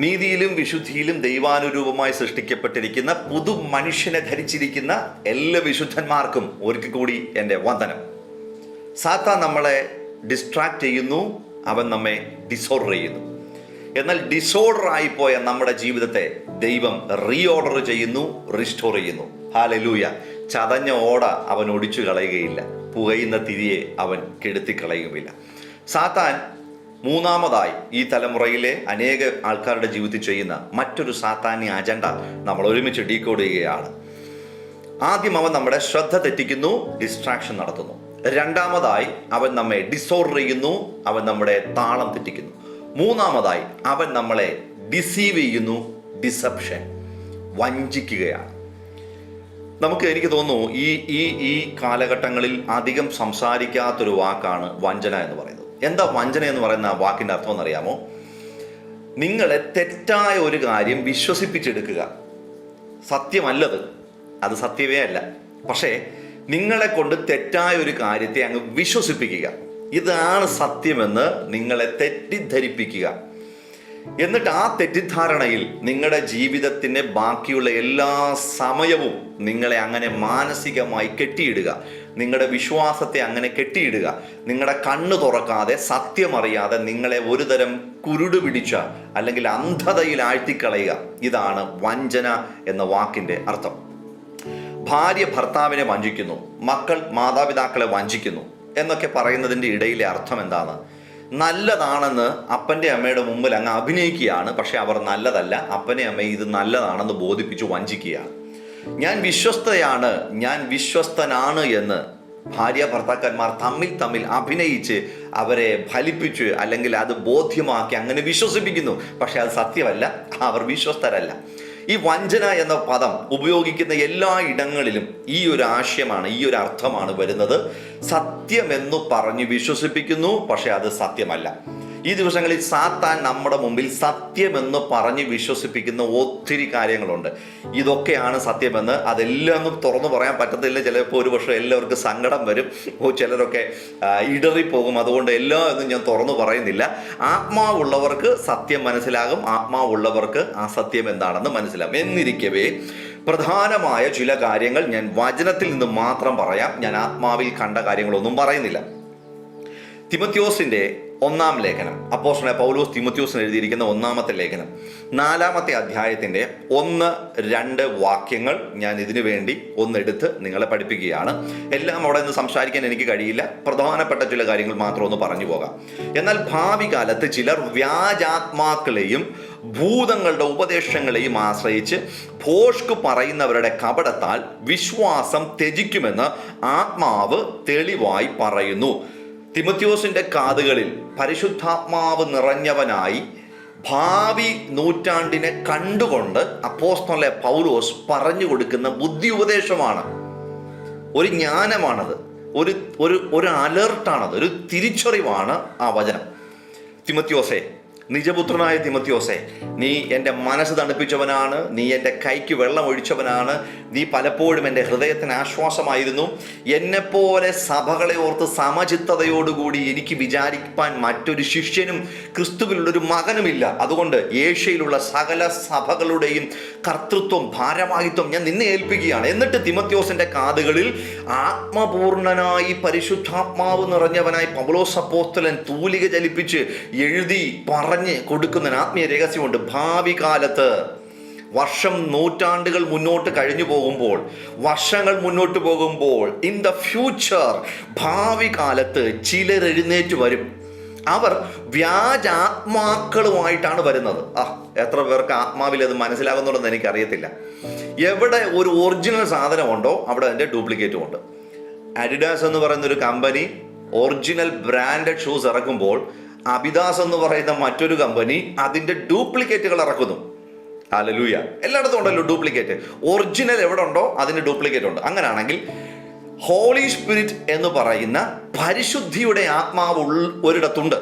നീതിയിലും വിശുദ്ധിയിലും ദൈവാനുരൂപമായി സൃഷ്ടിക്കപ്പെട്ടിരിക്കുന്ന പുതു മനുഷ്യനെ ധരിച്ചിരിക്കുന്ന എല്ലാ വിശുദ്ധന്മാർക്കും ഒരിക്കൽ കൂടി എന്റെ വന്ദനം. സാത്താൻ നമ്മളെ ഡിസ്ട്രാക്ട് ചെയ്യുന്നു അവൻ നമ്മെ ഡിസോർഡർ ചെയ്യുന്നു. എന്നാൽ ഡിസോർഡർ ആയിപ്പോയ നമ്മുടെ ജീവിതത്തെ ദൈവം റീഓർഡർ ചെയ്യുന്നു റിസ്റ്റോർ ചെയ്യുന്നു. ഹാലലൂയ ചതഞ്ഞ ഓട അവൻ ഒടിച്ചു കളയുകയില്ല. പുകയുന്ന തിരിയെ അവൻ കെടുത്തി കളയുകയില്ല സാത്താൻ മൂന്നാമതായി ഈ തലമുറയിലെ അനേക ആൾക്കാരുടെ ജീവിതത്തിൽ ചെയ്യുന്ന മറ്റൊരു സാത്താന്യ അജണ്ട നമ്മൾ ഒരുമിച്ച് ഡീകോഡ് ചെയ്യുകയാണ്. ആദ്യം അവൻ നമ്മുടെ ശ്രദ്ധ തെറ്റിക്കുന്നു ഡിസ്ട്രാക്ഷൻ നടത്തുന്നു. രണ്ടാമതായി അവൻ നമ്മെ ഡിസോർഡർ ചെയ്യുന്നു അവൻ നമ്മുടെ താളം തെറ്റിക്കുന്നു. മൂന്നാമതായി അവൻ നമ്മളെ ഡിസീവ് ചെയ്യുന്നു ഡിസപ്ഷൻ വഞ്ചിക്കുകയാണ്. നമുക്ക് എനിക്ക് തോന്നുന്നു ഈ ഈ ഈ കാലഘട്ടങ്ങളിൽ അധികം സംസാരിക്കാത്തൊരു വാക്കാണ് വഞ്ചന എന്ന് പറയുന്നത്. എന്താ വഞ്ചന എന്ന് പറയുന്ന ആ വാക്കിന്റെ അർത്ഥം എന്നറിയാമോ? നിങ്ങളെ തെറ്റായ ഒരു കാര്യം വിശ്വസിപ്പിച്ചെടുക്കുക. സത്യമല്ലത്. അത് സത്യമേ അല്ല. പക്ഷേ നിങ്ങളെ കൊണ്ട് തെറ്റായ ഒരു കാര്യത്തെ അങ്ങ് വിശ്വസിപ്പിക്കുക. ഇതാണ് സത്യമെന്ന് നിങ്ങളെ തെറ്റിദ്ധരിപ്പിക്കുക. എന്നിട്ട് ആ തെറ്റിദ്ധാരണയിൽ നിങ്ങളുടെ ജീവിതത്തിന്റെ ബാക്കിയുള്ള എല്ലാ സമയവും നിങ്ങളെ അങ്ങനെ മാനസികമായി കെട്ടിയിടുക. നിങ്ങളുടെ വിശ്വാസത്തെ അങ്ങനെ കെട്ടിയിടുക. നിങ്ങളുടെ കണ്ണ് തുറക്കാതെ സത്യമറിയാതെ നിങ്ങളെ ഒരുതരം കുരുട് പിടിച്ച അല്ലെങ്കിൽ അന്ധതയിൽ ആഴ്ത്തിക്കളയുക. ഇതാണ് വഞ്ചന എന്ന വാക്കിന്റെ അർത്ഥം. ഭാര്യ ഭർത്താവിനെ വഞ്ചിക്കുന്നു. മക്കൾ മാതാപിതാക്കളെ വഞ്ചിക്കുന്നു. എന്നൊക്കെ പറയുന്നതിന്റെ ഇടയിലെ അർത്ഥം എന്താണ്? നല്ലതാണെന്ന് അപ്പന്റെ അമ്മയുടെ മുമ്പിൽ അങ്ങ് അഭിനയിക്കുകയാണ്. പക്ഷെ അവർ നല്ലതല്ല. അപ്പനെ അമ്മയെ ഇത് നല്ലതാണെന്ന് ബോധിപ്പിച്ച് വഞ്ചിക്കുകയാണ്. ഞാൻ വിശ്വസ്തയാണ് ഞാൻ വിശ്വസ്തനാണ് എന്ന് ഭാര്യ ഭർത്താക്കന്മാർ തമ്മിൽ തമ്മിൽ അഭിനയിച്ച് അവരെ ഫലിപ്പിച്ച് അല്ലെങ്കിൽ അത് ബോധ്യമാക്കി അങ്ങനെ വിശ്വസിപ്പിക്കുന്നു. പക്ഷെ അത് സത്യമല്ല അവർ വിശ്വസ്തരല്ല. ഈ വഞ്ചന എന്ന പദം ഉപയോഗിക്കുന്ന എല്ലാ ഇടങ്ങളിലും ഈ ഒരു ആശയമാണ് ഈ ഒരു അർത്ഥമാണ് വരുന്നത്. സത്യമെന്നു പറഞ്ഞ് വിശ്വസിപ്പിക്കുന്നു പക്ഷെ അത് സത്യമല്ല. ഈ ദിവസങ്ങളിൽ സാത്താൻ നമ്മുടെ മുമ്പിൽ സത്യമെന്ന് പറഞ്ഞ് വിശ്വസിപ്പിക്കുന്ന ഒത്തിരി കാര്യങ്ങളുണ്ട്. ഇതൊക്കെയാണ് സത്യമെന്ന് അതെല്ലാം ഒന്നും തുറന്നു പറയാൻ പറ്റത്തില്ല. ചിലപ്പോൾ ഒരു പക്ഷേ എല്ലാവർക്കും സങ്കടം വരും. ചിലരൊക്കെ ഇടറിപ്പോകും. അതുകൊണ്ട് എല്ലാം ഒന്നും ഞാൻ തുറന്നു പറയുന്നില്ല. ആത്മാവുള്ളവർക്ക് സത്യം മനസ്സിലാകും. ആത്മാവുള്ളവർക്ക് ആ സത്യം എന്താണെന്ന് മനസ്സിലാകും. എന്നിരിക്കവേ പ്രധാനമായ ചില കാര്യങ്ങൾ ഞാൻ വചനത്തിൽ നിന്ന് മാത്രം പറയാം. ഞാൻ ആത്മാവിൽ കണ്ട കാര്യങ്ങളൊന്നും പറയുന്നില്ല. തിമത്യോസിന്റെ ഒന്നാം ലേഖനം. അപ്പോസ്റ്റലായ പൗലോസ് തിമത്യോസിന് എഴുതിയിരിക്കുന്ന ഒന്നാമത്തെ ലേഖനം. നാലാമത്തെ അധ്യായത്തിന്റെ ഒന്ന് രണ്ട് വാക്യങ്ങൾ ഞാൻ ഇതിനു വേണ്ടി ഒന്നെടുത്ത് നിങ്ങളെ പഠിപ്പിക്കുകയാണ്. എല്ലാം അവിടെ നിന്ന് സംസാരിക്കാൻ എനിക്ക് കഴിയില്ല. പ്രധാനപ്പെട്ട ചില കാര്യങ്ങൾ മാത്രം ഒന്ന് പറഞ്ഞു പോകാം. എന്നാൽ ഭാവി കാലത്ത് ചിലർ വ്യാജാത്മാക്കളെയും ഭൂതങ്ങളുടെ ഉപദേശങ്ങളെയും ആശ്രയിച്ച് ഭോഷ്ക് പറയുന്നവരുടെ കപടത്താൽ വിശ്വാസം ത്യജിക്കുമെന്ന് ആത്മാവ് തെളിവായി പറയുന്നു. തിമത്യോസിന്റെ കാതുകളിൽ പരിശുദ്ധാത്മാവ് നിറഞ്ഞവനായി ഭാവി നൂറ്റാണ്ടിനെ കണ്ടുകൊണ്ട് അപ്പോസ്തോലെ പൗലോസ് പറഞ്ഞു കൊടുക്കുന്ന ബുദ്ധി ഉപദേശമാണ് ഒരു ജ്ഞാനമാണത്. ഒരു ഒരു ഒരു അലേർട്ടാണത്. ഒരു തിരിച്ചറിവാണ് ആ വചനം. തിമത്യോസെ നിജപുത്രനായ തിമത്യോസെ നീ എന്റെ മനസ്സ് തണുപ്പിച്ചവനാണ് നീ എന്റെ കൈക്ക് വെള്ളം ഒഴിച്ചവനാണ് നീ പലപ്പോഴും എന്റെ ഹൃദയത്തിന് ആശ്വാസമായിരുന്നു. എന്നെപ്പോലെ സഭകളെ ഓർത്ത് സമചിത്തതയോടുകൂടി എനിക്ക് വിചാരിപ്പാൻ മറ്റൊരു ശിഷ്യനും ക്രിസ്തുവിലുള്ളൊരു മകനുമില്ല. അതുകൊണ്ട് ഏഷ്യയിലുള്ള സകല സഭകളുടെയും കർത്തൃത്വം ഭാരവാഹിത്വം ഞാൻ നിന്നെ ഏൽപ്പിക്കുകയാണ്. എന്നിട്ട് തിമത്യോസിന്റെ കാതുകളിൽ ആത്മപൂർണനായി പരിശുദ്ധാത്മാവ് നിറഞ്ഞവനായി പൗലോസ് അപ്പോസ്തലൻ തൂലിക ചലിപ്പിച്ച് എഴുതി പറഞ്ഞ് കൊടുക്കുന്ന ആത്മീയ രഹസ്യമുണ്ട്. ഭാവി കാലത്ത് വർഷം നൂറ്റാണ്ടുകൾ മുന്നോട്ട് കഴിഞ്ഞു പോകുമ്പോൾ വർഷങ്ങൾ മുന്നോട്ട് പോകുമ്പോൾ ഇൻ ദ ഫ്യൂച്ചർ ഭാവി കാലത്ത് ചിലർ എഴുന്നേറ്റ് വരും. അവർ വ്യാജാത്മാക്കളുമായിട്ടാണ് വരുന്നത്. ആ എത്ര പേർക്ക് ആത്മാവിൽ അത് മനസ്സിലാകുന്നുണ്ടെന്ന് എനിക്കറിയത്തില്ല. എവിടെ ഒരു ഒറിജിനൽ സാധനമുണ്ടോ അവിടെ അതിന്റെ ഡ്യൂപ്ലിക്കേറ്റും ഉണ്ട്. അഡിഡാസ് എന്ന് പറയുന്ന ഒരു കമ്പനി ഒറിജിനൽ ബ്രാൻഡഡ് ഷൂസ് ഇറക്കുമ്പോൾ അബിദാസ് എന്ന് പറയുന്ന മറ്റൊരു കമ്പനി അതിന്റെ ഡ്യൂപ്ലിക്കേറ്റുകൾ ഇറക്കുന്നു. അലലൂയ എല്ലായിടത്തും ഉണ്ടല്ലോ ഡ്യൂപ്ലിക്കേറ്റ്. ഒറിജിനൽ എവിടെ ഉണ്ടോ അതിന്റെ ഡ്യൂപ്ലിക്കേറ്റ് ഉണ്ട്. അങ്ങനെയാണെങ്കിൽ ഹോളി സ്പിരിറ്റ് എന്ന് പറയുന്ന പരിശുദ്ധിയുടെ ആത്മാവ് ഉൾ- ഒരിടത്തുണ്ട്.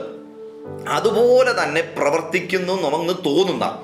അതുപോലെ തന്നെ പ്രവർത്തിക്കുന്നു നമുക്ക് തോന്നുന്ന.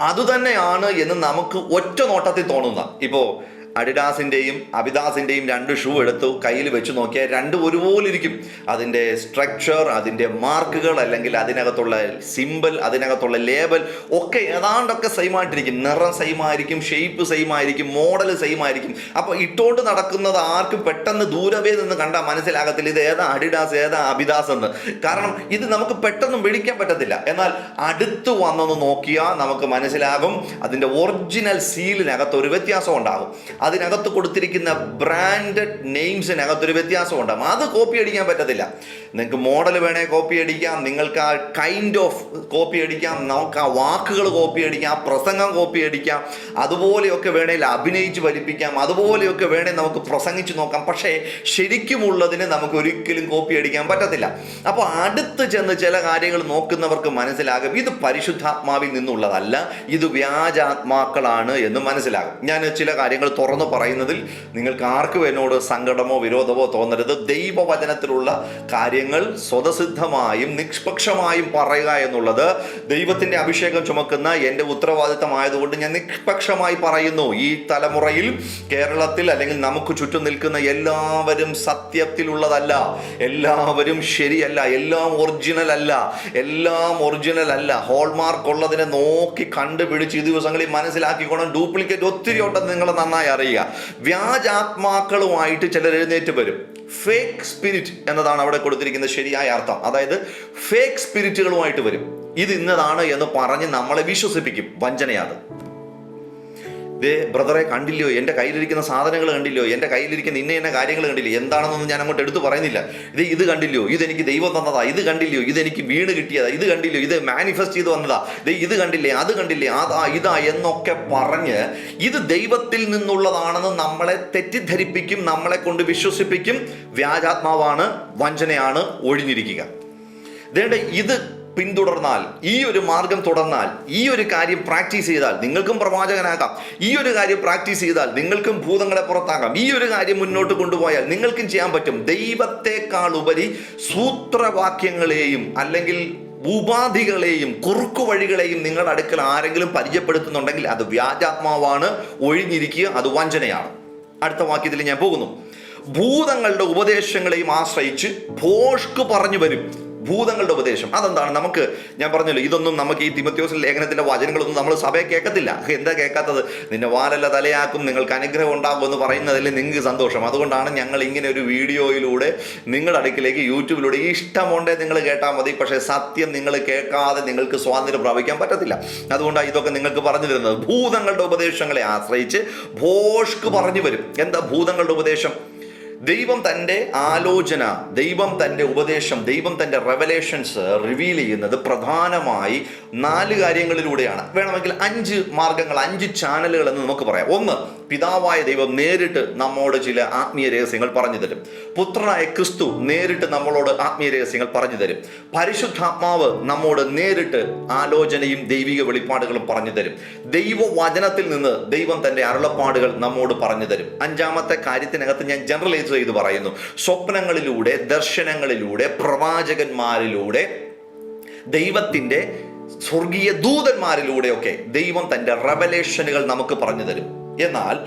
അതുതന്നെയാണ് എന്ന് നമുക്ക് ഒറ്റ നോട്ടത്തിൽ തോന്നുന്ന. ഇപ്പോൾ അഡിഡാസിന്റെയും അബിദാസിന്റെയും രണ്ട് ഷൂ എടുത്തു കയ്യിൽ വെച്ച് നോക്കിയാൽ രണ്ടും ഒരുപോലെ ഇരിക്കും അതിന്റെ സ്ട്രക്ചർ അതിന്റെ മാർക്കുകൾ അല്ലെങ്കിൽ അതിനകത്തുള്ള സിമ്പൽ അതിനകത്തുള്ള ലേബൽ ഒക്കെ ഏതാണ്ടൊക്കെ സെയിം ആയിട്ടിരിക്കും. നിറം സെയിം ആയിരിക്കും ഷേപ്പ് സെയിം ആയിരിക്കും മോഡൽ സെയിം ആയിരിക്കും. അപ്പോൾ ഇട്ടോണ്ട് നടക്കുന്നത് ആർക്കും പെട്ടെന്ന് ദൂരവേ നിന്ന് കണ്ടാൽ മനസ്സിലാകത്തില്ല ഇത് ഏതാ അഡിഡാസ് ഏതാ അബിദാസ് എന്ന്. കാരണം ഇത് നമുക്ക് പെട്ടെന്ന് വിളിക്കാൻ പറ്റത്തില്ല. എന്നാൽ അടുത്ത് വന്നൊന്ന് നോക്കിയാൽ നമുക്ക് മനസ്സിലാകും. അതിന്റെ ഒറിജിനൽ സീലിനകത്ത് ഒരു വ്യത്യാസം ഉണ്ടാകും. അതിനകത്ത് കൊടുത്തിരിക്കുന്ന ബ്രാൻഡഡ് നെയിംസിനകത്തൊരു വ്യത്യാസം ഉണ്ടാകും അത് കോപ്പി അടിക്കാൻ പറ്റത്തില്ല. നിങ്ങൾക്ക് മോഡൽ വേണേൽ കോപ്പി അടിക്കാം. നിങ്ങൾക്ക് ആ കൈൻഡ് ഓഫ് കോപ്പി അടിക്കാം. നമുക്ക് ആ വാക്കുകൾ കോപ്പി അടിക്കാം. പ്രസംഗം കോപ്പി അടിക്കാം. അതുപോലെയൊക്കെ വേണേൽ അഭിനയിച്ച് വലിപ്പിക്കാം. അതുപോലെയൊക്കെ വേണേൽ നമുക്ക് പ്രസംഗിച്ച് നോക്കാം. പക്ഷേ ശരിക്കുമുള്ളതിന് നമുക്ക് ഒരിക്കലും കോപ്പി അടിക്കാൻ പറ്റത്തില്ല. അപ്പോൾ അടുത്ത് ചെന്ന് ചില കാര്യങ്ങൾ നോക്കുന്നവർക്ക് മനസ്സിലാകും. ഇത് പരിശുദ്ധാത്മാവിൽ നിന്നുള്ളതല്ല. ഇത് വ്യാജാത്മാക്കളാണ് എന്ന് മനസ്സിലാകും. ഞാൻ ചില കാര്യങ്ങൾ തുറന്നു പറയുന്നതിൽ നിങ്ങൾക്ക് ആർക്കും എന്നോട് സങ്കടമോ വിരോധമോ തോന്നരുത്. ദൈവവചനത്തിലുള്ള കാര്യങ്ങൾ സ്വതസിദ്ധമായും നിഷ്പക്ഷമായും പറയുക എന്നുള്ളത് ദൈവത്തിന്റെ അഭിഷേകം ചുമക്കുന്ന എന്റെ ഉത്തരവാദിത്തമായതുകൊണ്ട് ഞാൻ നിഷ്പക്ഷമായി പറയുന്നു. ഈ തലമുറയിൽ കേരളത്തിൽ അല്ലെങ്കിൽ നമുക്ക് ചുറ്റും നിൽക്കുന്ന എല്ലാവരും സത്യത്തിലുള്ളതല്ല. എല്ലാവരും ശരിയല്ല. എല്ലാം ഒറിജിനൽ അല്ല. എല്ലാം ഒറിജിനൽ അല്ല. ഹോൾമാർക്ക് ഉള്ളതിനെ നോക്കി കണ്ടുപിടിച്ച് ഈ ദിവസങ്ങളിൽ മനസ്സിലാക്കിക്കോണം. ഡ്യൂപ്ലിക്കേറ്റ് ഒത്തിരി ഉണ്ടെന്ന് നിങ്ങൾ നന്നായി അറിയുക വ്യാജാത്മാക്കളുമായിട്ട് ചിലർ എഴുന്നേറ്റ് വരും. ഫേക്ക് സ്പിരിറ്റ് എന്നതാണ് അവിടെ കൊടുത്തിരിക്കുന്ന ശരിയായ അർത്ഥം. അതായത് ഫേക്ക് സ്പിരിറ്റുകളുമായിട്ട് വരും. ഇത് ഇന്നതാണ് എന്ന് പറഞ്ഞ് നമ്മളെ വിശ്വസിപ്പിക്കും വഞ്ചനയാത് ദേ ബ്രദറെ കണ്ടില്ലയോ? എന്റെ കയ്യിലിരിക്കുന്ന സാധനങ്ങൾ കണ്ടില്ലയോ? എന്റെ കയ്യിലിരിക്കുന്ന ഇന്ന ഇന്ന കാര്യങ്ങൾ കണ്ടില്ലേ എന്താണെന്നൊന്നും ഞാൻ അങ്ങോട്ട് എടുത്തു പറയുന്നില്ല. ഇത് ഇത് കണ്ടില്ലയോ? ഇതെനിക്ക് ദൈവം തന്നതാ. ഇത് കണ്ടില്ലയോ? ഇതെനിക്ക് വീണ് കിട്ടിയതാ. ഇത് കണ്ടില്ലയോ? ഇത് മാനിഫെസ്റ്റ് ചെയ്ത് വന്നതാ. ദേ ഇത് കണ്ടില്ലേ? അത് കണ്ടില്ലേ? അതാ ഇതാ എന്നൊക്കെ പറഞ്ഞ് ഇത് ദൈവത്തിൽ നിന്നുള്ളതാണെന്ന് നമ്മളെ തെറ്റിദ്ധരിപ്പിക്കും നമ്മളെ കൊണ്ട് വിശ്വസിപ്പിക്കും വ്യാജാത്മാവാണ് വഞ്ചനയാണ് ഒഴിഞ്ഞിരിക്കുക. ഇത് പിന്തുടർന്നാൽ ഈ ഒരു മാർഗം തുടർന്നാൽ ഈ ഒരു കാര്യം പ്രാക്ടീസ് ചെയ്താൽ നിങ്ങൾക്കും പ്രവാചകനാകാം. ഈ ഒരു കാര്യം പ്രാക്ടീസ് ചെയ്താൽ നിങ്ങൾക്കും ഭൂതങ്ങളെ പുറത്താകാം. ഈ ഒരു കാര്യം മുന്നോട്ട് കൊണ്ടുപോയാൽ നിങ്ങൾക്കും ചെയ്യാൻ പറ്റും. ദൈവത്തെക്കാൾ ഉപരി സൂത്രവാക്യങ്ങളെയും അല്ലെങ്കിൽ ഉപാധികളെയും കുറുക്കു വഴികളെയും നിങ്ങളുടെ അടുക്കൽ ആരെങ്കിലും പരിചയപ്പെടുത്തുന്നുണ്ടെങ്കിൽ അത് വ്യാജാത്മാവാണ് ഒഴിഞ്ഞിരിക്കുക അത് വഞ്ചനയാണ്. അടുത്ത വാക്യത്തിൽ ഞാൻ പോകുന്നു. ഭൂതങ്ങളുടെ ഉപദേശങ്ങളെയും ആശ്രയിച്ച് ഭോഷ്ക് പറഞ്ഞു വരും. ഭൂതങ്ങളുടെ ഉപദേശം. അതെന്താണ്? നമുക്ക് ഞാൻ പറഞ്ഞല്ലോ ഇതൊന്നും നമുക്ക് ഈ തിമത്യോസിൽ ലേഖനത്തിന്റെ വചനങ്ങളൊന്നും നമ്മൾ സഭയെ കേൾക്കത്തില്ല. എന്താ കേൾക്കാത്തത്? നിന്നെ വാലല്ല തലയാക്കും നിങ്ങൾക്ക് അനുഗ്രഹം ഉണ്ടാകും എന്ന് പറയുന്നതിൽ നിങ്ങൾക്ക് സന്തോഷം. അതുകൊണ്ടാണ് ഞങ്ങൾ ഇങ്ങനെ ഒരു വീഡിയോയിലൂടെ നിങ്ങളുടെ അടുക്കിലേക്ക് യൂട്യൂബിലൂടെ ഇഷ്ടമുണ്ടേ നിങ്ങൾ കേട്ടാൽ മതി പക്ഷേ സത്യം നിങ്ങൾ കേൾക്കാതെ നിങ്ങൾക്ക് സ്വാതന്ത്ര്യം പ്രാപിക്കാൻ പറ്റത്തില്ല. അതുകൊണ്ടാണ് ഇതൊക്കെ നിങ്ങൾക്ക് പറഞ്ഞു തരുന്നത്. ഭൂതങ്ങളുടെ ഉപദേശങ്ങളെ ആശ്രയിച്ച് ഭോഷ്ക്ക് പറഞ്ഞു വരും. എന്താ ഭൂതങ്ങളുടെ ഉപദേശം? ദൈവം തന്റെ ആലോചന ദൈവം തന്റെ ഉപദേശം ദൈവം തന്റെ റെവലേഷൻസ് റിവീൽ ചെയ്യുന്നത് പ്രധാനമായി നാല് കാര്യങ്ങളിലൂടെയാണ്. വേണമെങ്കിൽ അഞ്ച് മാർഗങ്ങൾ അഞ്ച് ചാനലുകൾ എന്ന് നമുക്ക് പറയാം. ഒന്ന് പിതാവായ ദൈവം നേരിട്ട് നമ്മോട് ചില ആത്മീയ രഹസ്യങ്ങൾ പറഞ്ഞു തരും. പുത്രനായ ക്രിസ്തു നേരിട്ട് നമ്മളോട് ആത്മീയ രഹസ്യങ്ങൾ പറഞ്ഞു തരും. പരിശുദ്ധാത്മാവ് നമ്മോട് നേരിട്ട് ആലോചനയും ദൈവിക വെളിപ്പാടുകളും പറഞ്ഞു തരും. ദൈവവചനത്തിൽ നിന്ന് ദൈവം തന്റെ അരുളപ്പാടുകൾ നമ്മോട് പറഞ്ഞു തരും. അഞ്ചാമത്തെ കാര്യത്തിനകത്ത് ഞാൻ ജനറലൈസ് ചെയ്ത് പറയുന്നു. സ്വപ്നങ്ങളിലൂടെ ദർശനങ്ങളിലൂടെ പ്രവാചകന്മാരിലൂടെ ദൈവത്തിന്റെ സ്വർഗീയ ദൂതന്മാരിലൂടെയൊക്കെ ദൈവം തന്റെ റെവലേഷനുകൾ നമുക്ക് പറഞ്ഞു തരും. എന്നാൽ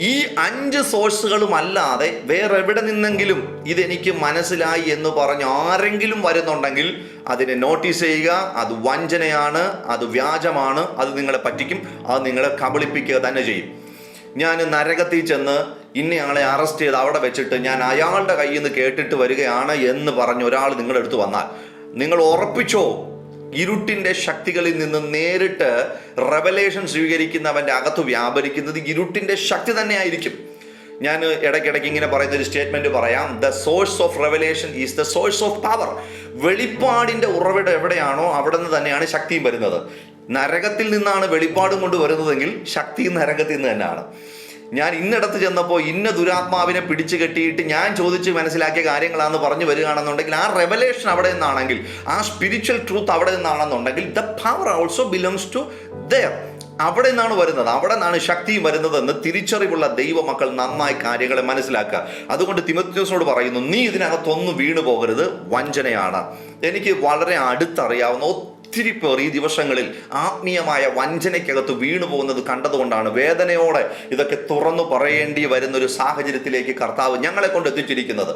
ഈ അഞ്ച് സോഴ്സുകളും അല്ലാതെ വേറെ എവിടെ നിന്നെങ്കിലും ഇതെനിക്ക് മനസ്സിലായി എന്ന് പറഞ്ഞ് ആരെങ്കിലും വരുന്നുണ്ടെങ്കിൽ അതിനെ നോട്ടീസ് ചെയ്യുക. അത് വഞ്ചനയാണ് അത് വ്യാജമാണ് അത് നിങ്ങളെ പറ്റിക്കും അത് നിങ്ങളെ കബളിപ്പിക്കുക തന്നെ ചെയ്യും. ഞാൻ നരകത്തിൽ ചെന്ന് ഇന്നയാളെ അറസ്റ്റ് ചെയ്ത് അവിടെ വെച്ചിട്ട് ഞാൻ അയാളുടെ കയ്യിൽ നിന്ന് കേട്ടിട്ട് വരികയാണ് എന്ന് പറഞ്ഞ് ഒരാൾ നിങ്ങളുടെ അടുത്ത് വന്നാൽ. നിങ്ങൾ ഉറപ്പിച്ചോ? ഇരുട്ടിന്റെ ശക്തികളിൽ നിന്ന് നേരിട്ട് റെവലേഷൻ സ്വീകരിക്കുന്നവന്റെ അകത്ത് വ്യാപരിക്കുന്നത് ഇരുട്ടിന്റെ ശക്തി തന്നെ ആയിരിക്കും ഞാൻ ഇടയ്ക്കിടയ്ക്ക് ഇങ്ങനെ പറയുന്ന ഒരു സ്റ്റേറ്റ്മെന്റ് പറയാം. The source of revelation is the source of power വെളിപ്പാടിന്റെ ഉറവിടം എവിടെയാണോ അവിടെ നിന്ന് തന്നെയാണ് ശക്തിയും വരുന്നത്. നരകത്തിൽ നിന്നാണ് വെളിപ്പാടും കൊണ്ട് വരുന്നതെങ്കിൽ ശക്തി നരകത്തിൽ നിന്ന് തന്നെയാണ്. ഞാൻ ഇന്നിടത്ത് ചെന്നപ്പോൾ ഇന്ന ദുരാത്മാവിനെ പിടിച്ചു കെട്ടിയിട്ട് ഞാൻ ചോദിച്ച് മനസ്സിലാക്കിയ കാര്യങ്ങളാണെന്ന് പറഞ്ഞു വരികയാണെന്നുണ്ടെങ്കിൽ ആ റെവലേഷൻ അവിടെ നിന്നാണെങ്കിൽ ആ സ്പിരിച്വൽ ട്രൂത്ത് അവിടെ നിന്നാണെന്നുണ്ടെങ്കിൽ the power also belongs to there അവിടെ നിന്നാണ് വരുന്നത്. അവിടെ നിന്നാണ് ശക്തിയും വരുന്നതെന്ന് തിരിച്ചറിവുള്ള ദൈവമക്കൾ നന്നായി കാര്യങ്ങളെ മനസ്സിലാക്കുക. അതുകൊണ്ട് തിമത്യോസിനോട് പറയുന്നു നീ ഇതിനകത്തൊന്നും വീണു പോകരുത് വഞ്ചനയാണ്. എനിക്ക് വളരെ അടുത്തറിയാവുന്ന ഒത്തിരി പേർ ഈ ദിവസങ്ങളിൽ ആത്മീയമായ വഞ്ചനയ്ക്കകത്ത് വീണു പോകുന്നത് കണ്ടതുകൊണ്ടാണ് വേദനയോടെ ഇതൊക്കെ തുറന്നു പറയേണ്ടി വരുന്ന ഒരു സാഹചര്യത്തിലേക്ക് കർത്താവ് ഞങ്ങളെ കൊണ്ട് എത്തിച്ചിരിക്കുന്നത്.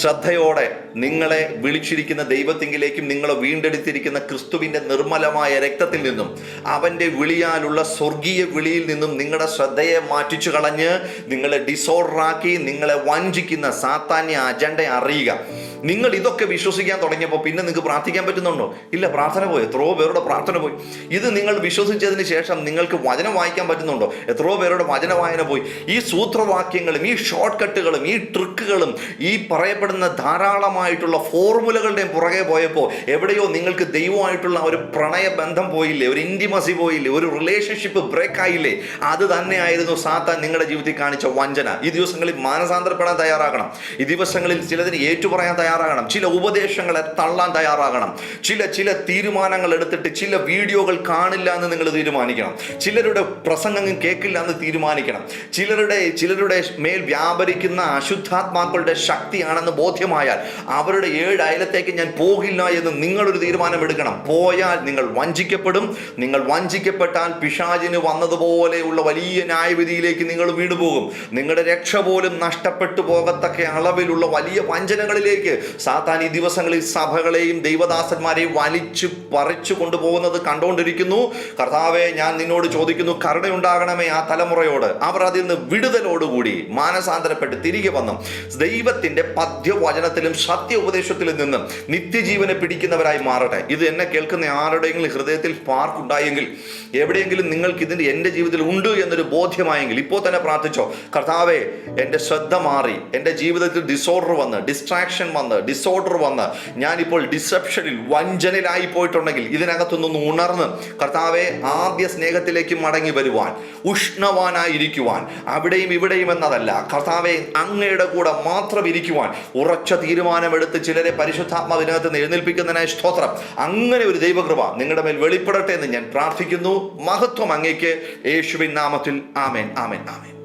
ശ്രദ്ധയോടെ നിങ്ങളെ വിളിച്ചിരിക്കുന്ന ദൈവത്തിങ്കിലേക്കും നിങ്ങളെ വീണ്ടെടുത്തിരിക്കുന്ന ക്രിസ്തുവിന്റെ നിർമ്മലമായ രക്തത്തിൽ നിന്നും അവന്റെ വിളിയാലുള്ള സ്വർഗീയ വിളിയിൽ നിന്നും നിങ്ങളുടെ ശ്രദ്ധയെ മാറ്റിച്ചു കളഞ്ഞ് നിങ്ങളെ ഡിസോർഡറാക്കി നിങ്ങളെ വഞ്ചിക്കുന്ന സാത്താന്യ അജണ്ട അറിയുക. നിങ്ങൾ ഇതൊക്കെ വിശ്വസിക്കാൻ തുടങ്ങിയപ്പോൾ പിന്നെ നിങ്ങൾക്ക് പ്രാർത്ഥിക്കാൻ പറ്റുന്നുണ്ടോ? ഇല്ല പ്രാർത്ഥന പോയി. എത്രയോ പേരുടെ പ്രാർത്ഥന പോയി. ഇത് നിങ്ങൾ വിശ്വസിച്ചതിന് ശേഷം നിങ്ങൾക്ക് വചനം വായിക്കാൻ പറ്റുന്നുണ്ടോ? എത്രയോ പേരുടെ വചന വായന പോയി. ഈ സൂത്രവാക്യങ്ങളും ഈ ഷോർട്ട് കട്ടുകളും ഈ ട്രിക്കുകളും ഈ പറയപ്പെടുന്ന ധാരാളമായിട്ടുള്ള ഫോർമുലകളുടെയും പുറകെ പോയപ്പോൾ എവിടെയോ നിങ്ങൾക്ക് ദൈവമായിട്ടുള്ള ഒരു പ്രണയ ബന്ധം പോയില്ലേ? ഒരു ഇന്റിമസി പോയില്ലേ? ഒരു റിലേഷൻഷിപ്പ് ബ്രേക്ക് ആയില്ലേ? അത് തന്നെയായിരുന്നു സാത്താൻ നിങ്ങളുടെ ജീവിതത്തിൽ കാണിച്ച വഞ്ചന. ഈ ദിവസങ്ങളിൽ മാനസാന്തരപ്പെടാൻ തയ്യാറാകണം. ഈ ദിവസങ്ങളിൽ ചിലതിന് ഏറ്റുപറയാൻ തയ്യാറാകണം. ചില ഉപദേശങ്ങളെ തള്ളാൻ തയ്യാറാകണം. ചില ചില തീരുമാനങ്ങൾ എടുത്തിട്ട് ചില വീഡിയോകൾ കാണില്ല എന്ന് നിങ്ങൾ തീരുമാനിക്കണം. ചിലരുടെ പ്രസംഗങ്ങൾ കേൾക്കില്ല എന്ന് തീരുമാനിക്കണം. ചിലരുടെ ചിലരുടെ മേൽ വ്യാപരിക്കുന്ന അശുദ്ധാത്മാക്കളുടെ ശക്തിയാണെന്ന് ബോധ്യമായാൽ അവരുടെ ഏഴ് അയലത്തേക്ക് ഞാൻ പോകില്ല എന്ന് നിങ്ങളൊരു തീരുമാനം എടുക്കണം. പോയാൽ നിങ്ങൾ വഞ്ചിക്കപ്പെടും. നിങ്ങൾ വഞ്ചിക്കപ്പെട്ടാൽ പിശാചിന് വന്നതുപോലെയുള്ള വലിയ ന്യായവിധിയിലേക്ക് നിങ്ങൾ വീണുപോകും. നിങ്ങളുടെ രക്ഷ പോലും നഷ്ടപ്പെട്ടു പോകത്തക്ക അളവിലുള്ള വലിയ വഞ്ചനകളിലേക്ക് സാത്താൻ ഈ ദിവസങ്ങളിൽ സഭകളെയും ദൈവദാസന്മാരെയും വലിച്ചു പറിച്ചു കൊണ്ടുപോകുന്നത് കണ്ടുകൊണ്ടിരിക്കുന്നു. കർത്താവെ ഞാൻ നിന്നോട് ചോദിക്കുന്നു കരുണയുണ്ടാകണമേ ആ തലമുറയോട്? അവർ അതിൽ നിന്ന് വിടുതലോടുകൂടി മാനസാന്തരപ്പെട്ട് തിരികെ വന്നു. ദൈവത്തിന്റെ പദ്യവചനത്തിലും സത്യ ഉപദേശത്തിലും നിന്ന് നിത്യജീവനെ പിടിക്കുന്നവരായി മാറട്ടെ. ഇത് എന്നെ കേൾക്കുന്ന ആരുടെയെങ്കിലും ഹൃദയത്തിൽ പാർക്കുണ്ടായെങ്കിൽ എവിടെയെങ്കിലും നിങ്ങൾക്ക് ഇതിന്റെ എന്റെ ജീവിതത്തിൽ ഉണ്ട് എന്നൊരു ബോധ്യമായെങ്കിൽ ഇപ്പോൾ തന്നെ പ്രാർത്ഥിച്ചോ കർത്താവെ എന്റെ ശ്രദ്ധ മാറി എന്റെ ജീവിതത്തിൽ ഡിസോർഡർ വന്ന് ഡിസ്ട്രാക്ഷൻ വന്ന് ഡിസോർഡർ വന്ന് ഞാനിപ്പോൾ ഡിസെപ്ഷനിൽ വഞ്ചനയിലായി പോയിട്ടുണ്ടെങ്കിൽ ഇതിനകത്തുനിന്ന് ഉണർന്ന് കർത്താവെ ആദ്യ സ്നേഹത്തിലേക്ക് മടങ്ങി വരുവാൻ ഉഷ്ണവാനായിരിക്കുവാൻ അവിടെയും ഇവിടെയും എന്നതല്ല. കർത്താവെ അങ്ങയുടെ കൂടെ മാത്രം ഇരിക്കുവാൻ ഉറച്ച തീരുമാനമെടുത്ത് ചിലരെ പരിശുദ്ധാത്മാവിനകത്ത് നിന്ന് എഴുന്നേൽപ്പിക്കുന്നതിനായി സ്തോത്രം. അങ്ങനെ ഒരു ദൈവകൃപ നിങ്ങളുടെ മേൽ വെളിപ്പെടട്ടെ എന്ന് ഞാൻ പ്രാർത്ഥിക്കുന്നു. മഹത്വം അങ്ങേക്ക്. യേശുവിൻ നാമത്തിൽ. ആമേൻ ആമേൻ ആമേൻ.